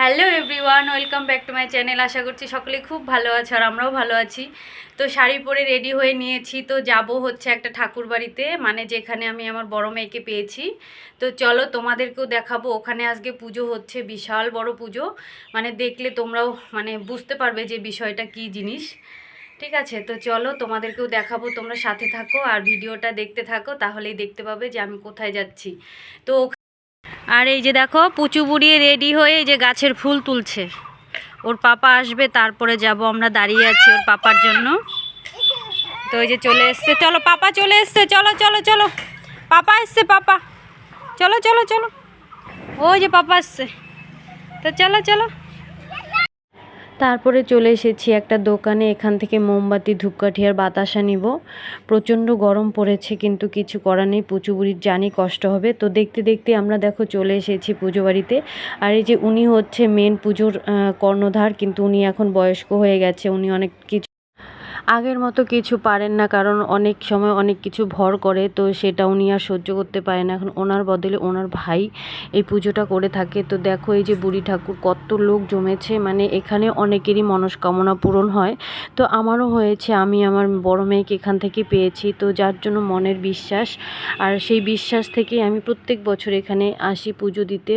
Hello everyone, welcome back to my channel. আশা করছি সকলে খুব ভালো আছে আর আমরাও ভালো আছি। তো শাড়ি পরে রেডি হয়ে নিয়েছি। তো যাব হচ্ছে একটা ঠাকুর বাড়িতে মানে যেখানে আমি আমার বড় মেয়েকে পেয়েছি। তো চলো তোমাদেরকেও দেখাবো। ওখানে আজকে পুজো হচ্ছে, বিশাল বড় পুজো। মানে দেখলে তোমরাও মানে বুঝতে পারবে যে বিষয়টা কি জিনিস। ঠিক আছে? তো চলো তোমাদেরকেও দেখাবো। তোমরা সাথে থাকো আর ভিডিওটা দেখতে থাকো, তাহলেই দেখতে পাবে যে আমি কোথায় যাচ্ছি। তো আর এই যে দেখো, পুচু বুড়িয়ে রেডি হয়ে এই যে গাছের ফুল তুলছে। ওর পাপা আসবে, তারপরে যাব আমরা দাঁড়িয়ে আছি ওর পাপার জন্য। তো এই যে চলে এসছে, চলো পাপা চলে এসছে, চলো চলো চলো। পাপা এসছে, পাপা। চলো চলো চলো। ওই যে পাপা আসছে। তো চলো চলো। তারপরে চলে এসেছি একটা দোকানে, এখান থেকে মোমবাতি, ধূপকাঠি আর বাতাসা নিব। প্রচণ্ড গরম পড়েছে কিন্তু কিছু করার নেই, পুচু বুড়ির জানি কষ্ট হবে। তো দেখতে দেখতে আমরা দেখো চলে এসেছি পুজো বাড়িতে। আর এই যে উনি হচ্ছে মেন পুজোর কর্ণধার কিন্তু উনি এখন বয়স্ক হয়ে গেছে, উনি অনেক কিছু আগের মতো কিছু পারেন না, কারণ অনেক সময় অনেক কিছু ভর করে, তো সেটা উনি আর সহ্য করতে পারে না। এখন ওনার বদলে ওনার ভাই এই পুজোটা করে থাকে। তো দেখো এই যে বুড়ি ঠাকুর, কত লোক জমেছে মানে এখানে অনেকেরই মনস্কামনা পূরণ হয়। তো আমারও হয়েছে, আমি আমার বড় মেয়েকে এখান থেকে পেয়েছি। তো যার জন্য মনের বিশ্বাস, আর সেই বিশ্বাস থেকেই আমি প্রত্যেক বছর এখানে আসি পুজো দিতে।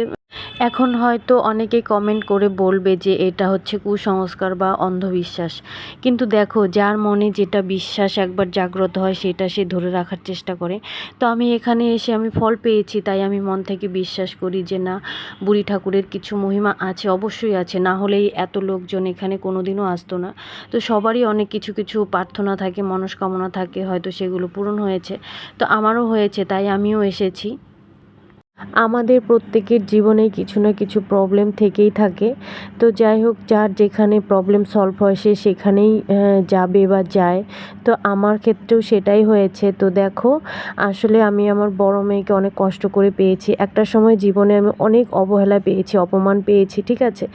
এখন হয়তো অনেকেই কমেন্ট করে বলবে যে এটা হচ্ছে কুসংস্কার বা অন্ধবিশ্বাস। কিন্তু দেখো, যার মনে যেটা বিশ্বাস একবার জাগ্রত হয়, সেটা সে ধরে রাখার চেষ্টা করে। তো আমি এখানে এসে আমি ফল পেয়েছি, তাই আমি মন থেকে বিশ্বাস করি যে না, বুড়ি ঠাকুরের কিছু মহিমা আছে, অবশ্যই আছে। না হলেই এত লোকজন এখানে কোনোদিনও আসতো না। তো সবারই অনেক কিছু কিছু প্রার্থনা থাকে, মনস্কামনা থাকে, হয়তো সেগুলো পূরণ হয়েছে। তো আমারও হয়েছে, তাই আমিও এসেছি। আমাদের প্রত্যেকের জীবনে কিছু না কিছু প্রবলেম থেকেই থাকে। তো যাই হোক, যার যেখানে প্রবলেম সলভ হয়, সে সেখানেই যাবে বা যায়। তো আমার ক্ষেত্রেও সেটাই হয়েছে। তো দেখো, আসলে আমি আমার বড় মেয়েকে অনেক কষ্ট করে পেয়েছি। একটা সময় জীবনে আমি অনেক অবহেলা পেয়েছি, অপমান পেয়েছি, ঠিক আছে?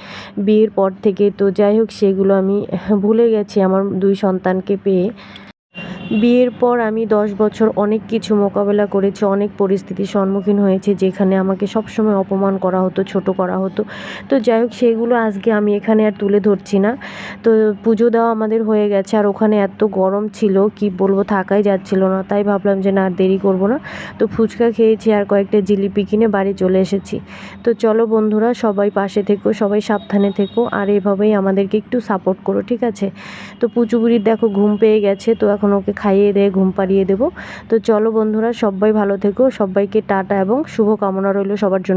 বিয়ের পর থেকে। তো যাই হোক, সেগুলো আমি ভুলে গেছি আমার দুই সন্তানকে পেয়ে। বিয়ের পর আমি দশ বছর অনেক কিছু মোকাবেলা করেছি, অনেক পরিস্থিতির সম্মুখীন হয়েছি যেখানে আমাকে সবসময় অপমান করা হতো, ছোট করা হতো। তো যাই হোক, সেগুলো আজকে আমি এখানে আর তুলে ধরছি না। তো পুজো দেওয়া আমাদের হয়ে গেছে আর ওখানে এত গরম ছিল, কি বলব, থাকাই যাচ্ছিল না। তাই ভাবলাম যে না, আর দেরি করব না। তো ফুচকা খেয়েছি আর কয়েকটা জিলিপি কিনে বাড়ি চলে এসেছি। তো চলো বন্ধুরা, সবাই পাশে থেকো, সবাই সাবধানে থেকো আর এভাবেই আমাদেরকে একটু সাপোর্ট করো, ঠিক আছে? তো পুচুবুড়ির দেখো, ঘুম পেয়ে গেছে। তো এখন ওকে খাইয়ে দিয়ে ঘুম পাড়িয়ে দেবো। তো চলো বন্ধুরা, সবাই ভালো থেকো, সবাইকে টাটা এবং শুভকামনা রইল সবার জন্য।